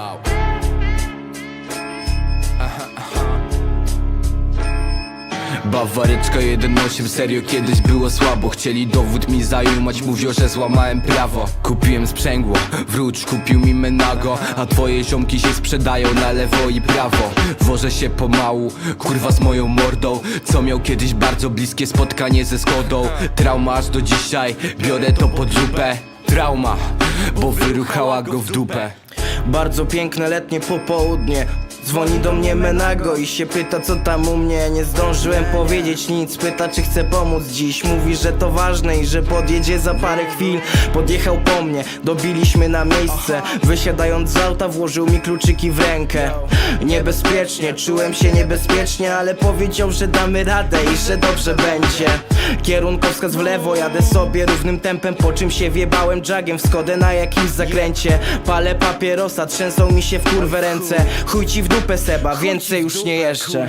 Yo. Bawaryczka 1.8 serio kiedyś było słabo. Chcieli dowód mi zajumać, mówią, że złamałem prawo. Kupiłem sprzęgło, wróć kupił mi Menago. A twoje ziomki się sprzedają na lewo i prawo. Wożę się pomału, kurwa z moją mordą. Co miał kiedyś bardzo bliskie spotkanie ze Skodą. Trauma aż do dzisiaj, biorę to pod lupę Trauma, bo wyruchała go w dupę Bardzo piękne letnie popołudnie. Dzwoni do mnie Menago i się pyta co tam u mnie. Nie zdążyłem powiedzieć nic, pyta czy chcę pomóc dziś. Mówi, że to ważne i że podjedzie za parę chwil. Podjechał po mnie, dobiliśmy na miejsce. Wysiadając z auta włożył mi kluczyki w rękę. Niebezpiecznie, czułem się niebezpiecznie Ale powiedział, że damy radę i że dobrze będzie Kierunkowskaz w lewo, jadę sobie równym tempem Po czym się wjebałem jagiem w skodę na jakimś zakręcie. Palę papierosa, trzęsą mi się w kurwę ręce. Chuj ci w dupę Seba, więcej już nie jeszcze.